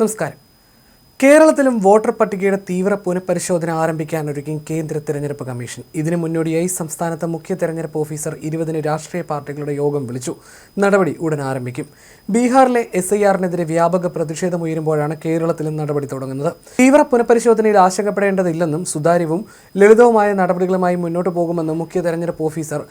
നമസ്കാരം. കേരളത്തിലും വോട്ടർ പട്ടികയുടെ തീവ്ര പുനഃപരിശോധന ആരംഭിക്കാൻ ഒരുങ്ങി കേന്ദ്ര തെരഞ്ഞെടുപ്പ് കമ്മീഷൻ. ഇതിനു മുന്നോടിയായി സംസ്ഥാനത്ത് മുഖ്യ തെരഞ്ഞെടുപ്പ് ഓഫീസർ ഇരുപതിന് രാഷ്ട്രീയ പാർട്ടികളുടെ യോഗം വിളിച്ചു. നടപടി ഉടൻ ആരംഭിക്കും. ബീഹാറിലെ എസ് ഐ ആറിനെതിരെ വ്യാപക പ്രതിഷേധം ഉയരുമ്പോഴാണ് കേരളത്തിലും നടപടി തുടങ്ങുന്നത്. തീവ്ര പുനഃപരിശോധനയിൽ ആശങ്കപ്പെടേണ്ടതില്ലെന്നും സുതാര്യവും ലളിതവുമായ നടപടികളുമായി മുന്നോട്ട് പോകുമെന്നും മുഖ്യ തെരഞ്ഞെടുപ്പ് ഓഫീസർ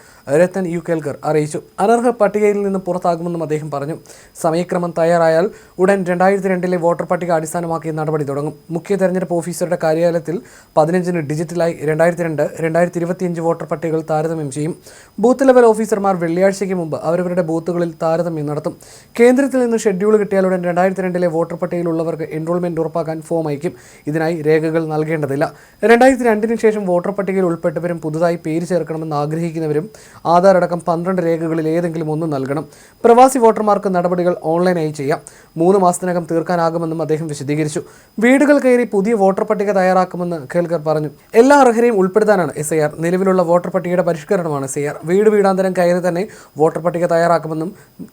രത്തൻ യു കേൽക്കർ അറിയിച്ചു. അനർഹ പട്ടികയിൽ നിന്ന് പുറത്താകുമെന്നും അദ്ദേഹം പറഞ്ഞു. സമയക്രമം തയ്യാറായാൽ ഉടൻ രണ്ടായിരത്തി രണ്ടിലെ വോട്ടർ പട്ടിക അടിസ്ഥാനമാക്കി നടപടി തുടങ്ങും. മുഖ്യ തെരഞ്ഞെടുപ്പ് ഓഫീസറുടെ കാര്യാലയത്തിൽ പതിനഞ്ചിന് ഡിജിറ്റലായി രണ്ടായിരത്തി രണ്ട് രണ്ടായിരത്തി ഇരുപത്തിയഞ്ച് വോട്ടർ പട്ടികകൾ താരതമ്യം ചെയ്യും. ബൂത്ത് ലെവൽ ഓഫീസർമാർ വെള്ളിയാഴ്ചയ്ക്ക് മുമ്പ് അവരവരുടെ ബൂത്തുകളിൽ താരതമ്യം നടത്തും. കേന്ദ്രത്തിൽ നിന്ന് ഷെഡ്യൂൾ കിട്ടിയാലുടൻ രണ്ടായിരത്തി രണ്ടിലെ വോട്ടർ പട്ടികയിലുള്ളവർക്ക് എൻറോൾമെന്റ് ഉറപ്പാക്കാൻ ഫോം അയക്കും. ഇതിനായി രേഖകൾ നൽകേണ്ടതില്ല. രണ്ടായിരത്തി രണ്ടിന് ശേഷം വോട്ടർ പട്ടികയിൽ ഉൾപ്പെട്ടവരും പുതുതായി പേര് ചേർക്കണമെന്ന് ആഗ്രഹിക്കുന്നവരും ആധാർ അടക്കം പന്ത്രണ്ട് രേഖകളിൽ ഏതെങ്കിലും ഒന്ന് നൽകണം. പ്രവാസി വോട്ടർമാർക്ക് നടപടികൾ ഓൺലൈനായി ചെയ്യാം. മൂന്ന് മാസത്തിനകം തീർക്കാനാകുമെന്നും അദ്ദേഹം വിശദീകരിച്ചു. വീടുകൾ കയറി പുതിയ വോട്ടർ പട്ടിക തയ്യാറാക്കുമെന്ന് കേൾക്കർ പറഞ്ഞു. എല്ലാ അർഹരെയും ഉൾപ്പെടുത്താനാണ് എസ് ഐ ആർ നിലവിലുള്ള വോട്ടർ പട്ടികയുടെ പരിഷ്കരണമാണ് എസ് ഐ ആർ വീട് വീടാന്തരം കയറി തന്നെ വോട്ടർ പട്ടിക തയ്യാറാക്കുമെന്നും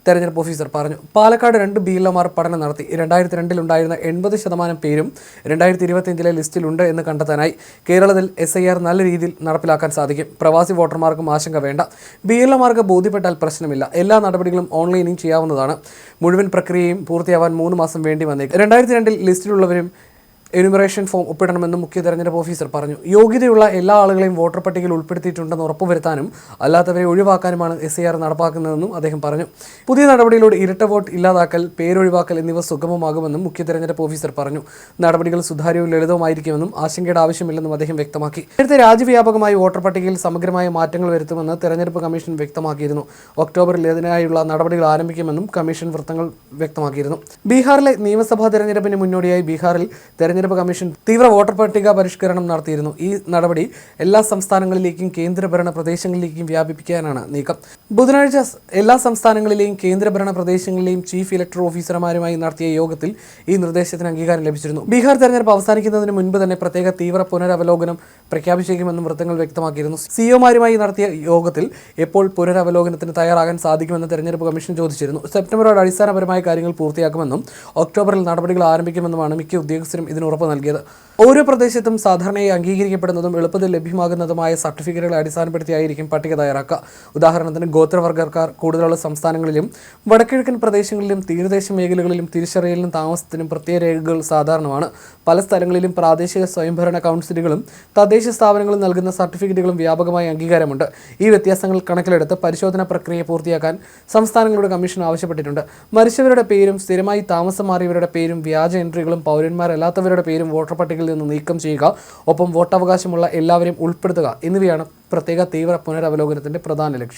തെരഞ്ഞെടുപ്പ് ഓഫീസർ പറഞ്ഞു. പാലക്കാട് രണ്ട് ബി എൽ പഠനം നടത്തി. രണ്ടായിരത്തി രണ്ടിലുണ്ടായിരുന്ന എൺപത് ശതമാനം പേരും രണ്ടായിരത്തി ഇരുപത്തിയഞ്ചിലെ ലിസ്റ്റിലുണ്ട് എന്ന് കണ്ടെത്താനായി കേരളത്തിൽ എസ് ഐ ആർ നല്ല രീതിയിൽ നടപ്പിലാക്കാൻ സാധിക്കും. പ്രവാസി വോട്ടർമാർക്കും ആശങ്ക വേണ്ട. ബി എൽ ഒമാർക്ക് ബോധ്യപ്പെട്ടാൽ പ്രശ്നമില്ല. എല്ലാ നടപടികളും ഓൺലൈനിൽ ചെയ്യാവുന്നതാണ്. മുഴുവൻ പ്രക്രിയയും പൂർത്തിയാവാൻ മൂന്ന് മാസം വേണ്ടി വന്നേക്കും. രണ്ടായിരത്തി രണ്ടിൽ ലിസ്റ്റിലുള്ളവരും room എനുമറേഷൻ ഫോം ഒപ്പിടണമെന്നും മുഖ്യ തെരഞ്ഞെടുപ്പ് ഓഫീസർ പറഞ്ഞു. യോഗ്യതയുള്ള എല്ലാ ആളുകളെയും വോട്ടർ പട്ടികയിൽ ഉൾപ്പെടുത്തിയിട്ടുണ്ടെന്ന് ഉറപ്പുവരുത്താനും അല്ലാത്തവരെ ഒഴിവാക്കാനുമാണ് എസ് ഐ ആർ നടപ്പാക്കുന്നതെന്നും അദ്ദേഹം പറഞ്ഞു. പുതിയ നടപടിയിലൂടെ ഇരട്ട വോട്ട് ഇല്ലാതാക്കൽ പേരൊഴിവാക്കൽ എന്നിവ സുഗമമാകുമെന്നും മുഖ്യ തെരഞ്ഞെടുപ്പ് ഓഫീസർ പറഞ്ഞു. നടപടികൾ സുതാര്യവും ലളിതവുമായിരിക്കുമെന്നും ആശങ്കയുടെ ആവശ്യമില്ലെന്നും അദ്ദേഹം വ്യക്തമാക്കി. നേരത്തെ രാജ്യവ്യാപകമായി വോട്ടർ പട്ടികയിൽ സമഗ്രമായ മാറ്റങ്ങൾ വരുത്തുമെന്ന് തെരഞ്ഞെടുപ്പ് കമ്മീഷൻ വ്യക്തമാക്കിയിരുന്നു. ഒക്ടോബറിൽ ഇതിനായുള്ള നടപടികൾ ആരംഭിക്കുമെന്നും കമ്മീഷൻ വൃത്തങ്ങൾ വ്യക്തമാക്കിയിരുന്നു. ബീഹാറിലെ നിയമസഭാ തെരഞ്ഞെടുപ്പിന് മുന്നോടിയായി ബീഹാറിൽ തെരഞ്ഞെടുപ്പ് കമ്മീഷൻ തീവ്ര വോട്ടർ പട്ടിക പരിഷ്കരണം നടത്തിയിരുന്നു. ഈ നടപടി എല്ലാ സംസ്ഥാനങ്ങളിലേക്കും കേന്ദ്രഭരണ പ്രദേശങ്ങളിലേക്കും വ്യാപിപ്പിക്കാനാണ് നീക്കം. ബുധനാഴ്ച എല്ലാ സംസ്ഥാനങ്ങളിലെയും കേന്ദ്രഭരണ പ്രദേശങ്ങളിലെയും ചീഫ് ഇലക്ടർ ഓഫീസർമാരുമായി നടത്തിയ യോഗത്തിൽ ഈ നിർദ്ദേശത്തിന് അംഗീകാരം ലഭിച്ചിരുന്നു. ബീഹാർ തെരഞ്ഞെടുപ്പ് അവസാനിക്കുന്നതിന് മുൻപ് തന്നെ പ്രത്യേക തീവ്ര പുനരവലോകനം പ്രഖ്യാപിച്ചേക്കുമെന്നും വൃത്തങ്ങൾ വ്യക്തമാക്കിയിരുന്നു. സിഒമാരുമായി നടത്തിയ യോഗത്തിൽ എപ്പോൾ പുനരവലോകനത്തിന് തയ്യാറാകാൻ സാധിക്കുമെന്ന് തെരഞ്ഞെടുപ്പ് കമ്മീഷൻ ചോദിച്ചിരുന്നു. സെപ്റ്റംബറോടെ അടിസ്ഥാനപരമായ കാര്യങ്ങൾ പൂർത്തിയാക്കുമെന്നും ഒക്ടോബറിൽ നടപടികൾ ആരംഭിക്കുമെന്നുമാണ് മിക്ക ഉദ്യോഗസ്ഥരും ഇതിന് ഉറപ്പ് നൽകിയത്. ഓരോ പ്രദേശത്തും സാധാരണയായി അംഗീകരിക്കപ്പെടുന്നതും എളുപ്പത്തിൽ ലഭ്യമാകുന്നതുമായ സർട്ടിഫിക്കറ്റുകളെ അടിസ്ഥാനപ്പെടുത്തിയായിരിക്കും പട്ടിക തയ്യാറാക്കുക. ഉദാഹരണത്തിന് ഗോത്രവർഗക്കാർ കൂടുതലുള്ള സംസ്ഥാനങ്ങളിലും വടക്കിഴക്കൻ പ്രദേശങ്ങളിലും തീരദേശ മേഖലകളിലും തിരിച്ചറിയലിനും താമസത്തിനും പ്രത്യേക രേഖകൾ സാധാരണമാണ്. പല സ്ഥലങ്ങളിലും പ്രാദേശിക സ്വയംഭരണ കൗൺസിലുകളും തദ്ദേശ സ്ഥാപനങ്ങളും നൽകുന്ന സർട്ടിഫിക്കറ്റുകളും വ്യാപകമായി അംഗീകാരമുണ്ട്. ഈ വ്യത്യാസങ്ങൾ കണക്കിലെടുത്ത് പരിശോധനാ പ്രക്രിയ പൂർത്തിയാക്കാൻ സംസ്ഥാനങ്ങളുടെ കമ്മീഷൻ ആവശ്യപ്പെട്ടിട്ടുണ്ട്. മരിച്ചവരുടെ പേരും സ്ഥിരമായി താമസം മാറിയവരുടെ പേരും വ്യാജ എൻട്രികളും പൗരന്മാരല്ലാത്തവരുടെ പേരും വോട്ടർ പട്ടികയിൽ നിന്ന് നീക്കം ചെയ്യുക ഒപ്പം വോട്ടവകാശമുള്ള എല്ലാവരെയും ഉൾപ്പെടുത്തുക എന്നിവയാണ് പ്രത്യേക തീവ്ര പുനരവലോകനത്തിന്റെ പ്രധാന ലക്ഷ്യം.